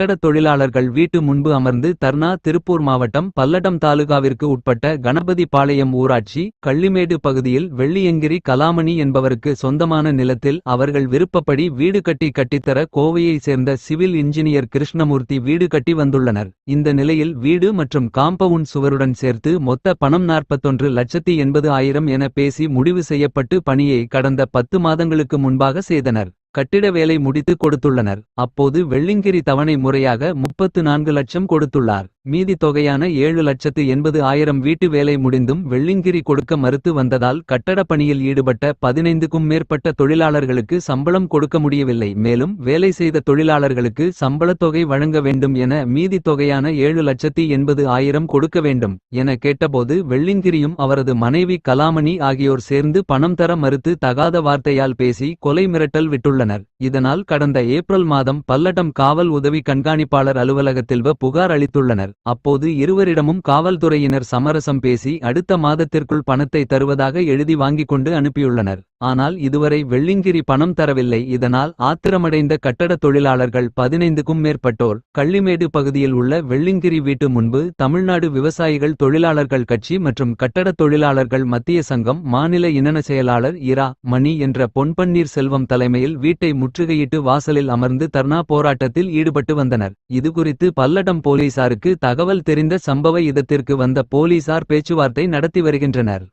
கட்டட தொழிலாளர்கள் வீட்டு முன்பு அமர்ந்து தர்ணா திருப்பூர் மாவட்டம் பல்லடம் தாலுகாவிற்கு உட்பட்ட கணபதி பாளையம் ஊராட்சி கள்ளிமேடு பகுதியில் வெள்ளியங்கிரி கலாமணி என்பவருக்கு சொந்தமான நிலத்தில் அவர்கள் விருப்பப்படி வீடு கட்டி கட்டித்தர கோவையைச் சேர்ந்த சிவில் இன்ஜினியர் கிருஷ்ணமூர்த்தி வீடு கட்டி வந்துள்ளனர். இந்த நிலையில் வீடு மற்றும் காம்பவுண்ட் சுவருடன் சேர்த்து மொத்த பணம் நாற்பத்தொன்று லட்சத்தி எண்பது ஆயிரம் என பேசி முடிவு செய்யப்பட்டு பணியை கடந்த பத்து மாதங்களுக்கு முன்பாக செய்தனர். கட்டிட வேலை முடித்து கொடுத்துள்ளனர். அப்போது வெள்ளிங்கிரி தவணை முறையாக முப்பத்து நான்கு லட்சம் கொடுத்துள்ளார். மீதி தொகையான ஏழு லட்சத்து எண்பது ஆயிரம் வீட்டு வேலை முடிந்தும் வெள்ளிங்கிரி கொடுக்க மறுத்து வந்ததால் கட்டட பணியில் ஈடுபட்ட பதினைந்துக்கும் மேற்பட்ட தொழிலாளர்களுக்கு சம்பளம் கொடுக்க முடியவில்லை. மேலும் வேலை செய்த தொழிலாளர்களுக்கு சம்பளத் தொகை வழங்க வேண்டும் என மீதி தொகையான ஏழு லட்சத்தி எண்பது ஆயிரம் கொடுக்க வேண்டும் என கேட்டபோது வெள்ளிங்கிரியும் அவரது மனைவி கலாமணி ஆகியோர் சேர்ந்து பணம் தர மறுத்து தகாத வார்த்தையால் பேசி கொலை மிரட்டல் விட்டுள்ளனர். இதனால் கடந்த ஏப்ரல் மாதம் பல்லடம் காவல் உதவி கண்காணிப்பாளர் அலுவலகத்தில் புகார் அளித்துள்ளனர். அப்போது இருவரிடமும் காவல்துறையினர் சமரசம் பேசி அடுத்த மாதத்திற்குள் பணத்தை தருவதாக எழுதி வாங்கிக் கொண்டு அனுப்பியுள்ளனர். ஆனால் இதுவரை வெள்ளிங்கிரி பணம் தரவில்லை. இதனால் ஆத்திரமடைந்த கட்டட தொழிலாளர்கள் பதினைந்துக்கும் மேற்பட்டோர் கள்ளிமேடு பகுதியில் உள்ள வெள்ளிங்கிரி வீட்டு முன்பு தமிழ்நாடு விவசாயிகள் தொழிலாளர்கள் கட்சி மற்றும் கட்டடத் தொழிலாளர்கள் மத்திய சங்கம் மாநில இணன செயலாளர் இரா மணி என்ற பொன்பன்னீர் செல்வம் தலைமையில் வீட்டை முற்றுகையிட்டு வாசலில் அமர்ந்து தர்ணா போராட்டத்தில் ஈடுபட்டு வந்தனர். இதுகுறித்து பல்லடம் போலீசாருக்கு தகவல் தெரிந்த சம்பவ இதத்திற்கு வந்த போலீசார் பேச்சுவார்த்தை நடத்தி வருகின்றனர்.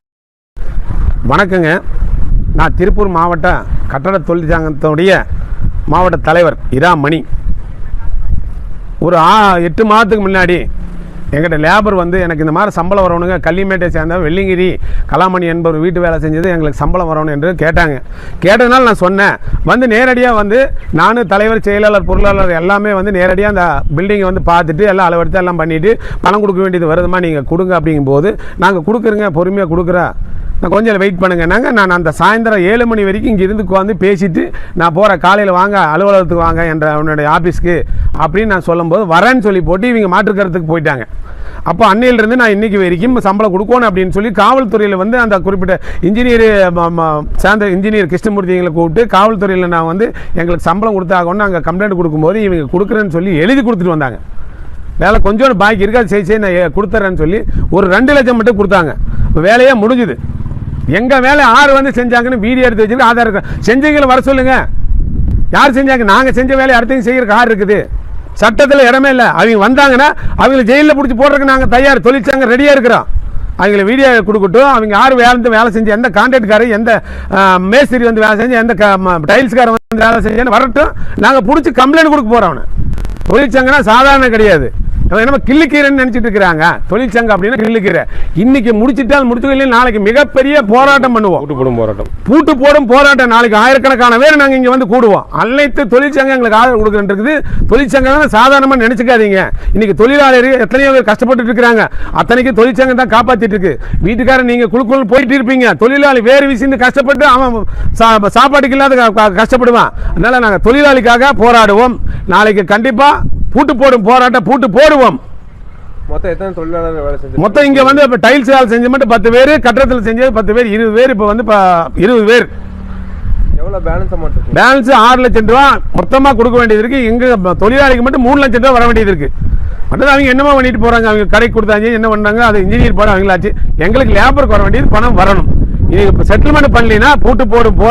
வணக்கங்க. நான் திருப்பூர் மாவட்ட கட்டட தொழிற்சங்கத்தினுடைய மாவட்ட தலைவர் இரா மணி ஒரு ஆ எட்டு மாதத்துக்கு முன்னாடி எங்கிட்ட லேபர் வந்து எனக்கு இந்த மாதிரி சம்பளம் வரணுங்க. கள்ளிமேட்டை சேர்ந்த வெள்ளிங்கிரி கலாமணி என்பவர் வீட்டு வேலை செஞ்சது எங்களுக்கு சம்பளம் வரணும் என்று கேட்டாங்க. கேட்டதுனால நான் சொன்னேன். வந்து நேரடியாக வந்து நானும் தலைவர் செயலாளர் பொருளாளர் எல்லாமே வந்து நேரடியாக அந்த பில்டிங்கை வந்து பார்த்துட்டு எல்லாம் அளவெடுத்து எல்லாம் பண்ணிவிட்டு பணம் கொடுக்க வேண்டியது வருதுமா நீங்கள் கொடுங்க அப்படிங்கும்போது நாங்கள் கொடுக்குறோங்க பொறுமையாக கொடுக்குறோம். கொஞ்சம் வெயிட் பண்ணுங்கன்னாங்க நான் அந்த சாயந்தரம் ஏழு மணி வரைக்கும் இங்கே இருந்து உட்காந்து பேசிட்டு நான் போகிற காலையில் வாங்க அலுவலகத்துக்கு வாங்க என்ற உன்னுடைய ஆஃபீஸ்க்கு அப்படின்னு நான் சொல்லும்போது வரேன்னு சொல்லி போட்டு இவங்க மாற்றுக்கருத்துக்கு போயிட்டாங்க. அப்போ அன்னையிலிருந்து நான் இன்னைக்கு வரைக்கும் சம்பளம் கொடுக்கணும் அப்படின்னு சொல்லி காவல்துறையில் வந்து அந்த குறிப்பிட்ட இன்ஜினியர் சார்ந்த இன்ஜினியர் கிருஷ்ணமூர்த்திங்களை கூப்பிட்டு காவல்துறையில் நான் வந்து எங்களுக்கு சம்பளம் கொடுத்தாகணும்னு அங்கே கம்ப்ளைண்ட் கொடுக்கும்போது இவங்க கொடுக்குறேன்னு சொல்லி எழுதி கொடுத்துட்டு வந்தாங்க. வேலை கொஞ்சோண்டு பாக்கி இருக்கா சரி சரி நான் கொடுத்துறேன்னு கொடுத்துட்றேன்னு சொல்லி ஒரு ரெண்டு லட்சம் மட்டும் கொடுத்தாங்க. வேலையே முடிஞ்சுது. எங்கள் வேலை ஆறு வந்து செஞ்சாங்கன்னு வீடியோ எடுத்து வச்சுருக்கு ஆதார் செஞ்சவங்களை வர சொல்லுங்க. யார் செஞ்சாங்க? நாங்கள் செஞ்ச வேலையை அடுத்தவங்க செய்யறதுக்கு ஆறு இருக்குது. சட்டத்தில் இடமே இல்லை. அவங்க வந்தாங்கன்னா அவங்கள ஜெயிலில் பிடிச்சி போடுறதுக்கு நாங்கள் தயார். தொழிற்சங்கம் ரெடியாக இருக்கிறோம். அவங்கள வீடியோ கொடுக்கட்டும். அவங்க யார் வேலை வேலை செஞ்சு எந்த கான்ட்ராக்ட்காரர் எந்த மேஸ்திரி வந்து வேலை செஞ்சு எந்த டைல்ஸ்காரன் வந்து வேலை செஞ்சு வரட்டும். நாங்கள் பிடிச்சி கம்ப்ளைண்ட் கொடுக்க போகிறோம் அவனை. தொழிற்சங்கம்னா சாதாரண கிடையாது. என்னமோ கிள்ளுக்கீரைன்னு நினைச்சிட்டு இருக்கிறாங்க. தொழிற்சங்கம் அப்படின்னா கிள்ளுக்கீரை. இன்னைக்கு முடிச்சிட்டால் முடிச்சு நாளைக்கு மிகப்பெரிய போராட்டம் பண்ணுவோம். கூட்டு போடும் போராட்டம். பூட்டு போடும் போராட்டம் நாளைக்கு ஆயிரக்கணக்கான பேர் நாங்கள் இங்கே வந்து கூடுவோம். அனைத்து தொழிற்சங்கம் எங்களுக்கு ஆதரவு கொடுக்குறது தொழிற்சங்கம் சாதாரணமாக நினைச்சுக்காதீங்க. இன்னைக்கு தொழிலாளர் எத்தனையோ பேர் கஷ்டப்பட்டு இருக்கிறாங்க. அத்தனைக்கு தொழிற்சங்கம் தான் காப்பாத்திட்டு இருக்கு. வீட்டுக்காரன் நீங்க குழுக்குள் போயிட்டு இருப்பீங்க. தொழிலாளி வேறு விசிந்து கஷ்டப்பட்டு அவன் சாப்பாட்டுக்கு இல்லாத கஷ்டப்படுவான். அதனால நாங்கள் தொழிலாளிக்காக போராடுவோம். நாளைக்கு கண்டிப்பா பூட்டு போடும் போராட்டம் பூட்டு போடுவோம். மொத்தம் எத்தனை தொழிலாளர்கள் வேலை செஞ்சு மொத்தம் இங்க வந்து இப்ப டைல்ஸ் வேலை செஞ்ச மட்டும் பத்து பேர் கட்டடத்தில் செஞ்சது பத்து பேர் இருபது பேர் இப்ப வந்து ப- இருபது பேர். எவ்வளவு பேலன்ஸ் அமௌண்ட் பேலன்ஸ் ஆறு லட்சம் ரூபா மொத்தமா கொடுக்க வேண்டியது இருக்கு. எங்க தொழிலாளிக்கு மட்டும் மூணு லட்சம் ரூபா வர வேண்டியது இருக்கு. மற்றது அவங்க என்னமா பண்ணிட்டு போறாங்க. அவங்க கடைக்கு கொடுத்தாங்க என்ன பண்ணாங்க அது இன்ஜினியர் போட அவங்களாச்சு. எங்களுக்கு லேபருக்கு வர வேண்டியது பணம் வரணும். இது செட்டில்மெண்ட் பண்ணலைன்னா பூட்டு போடும் போ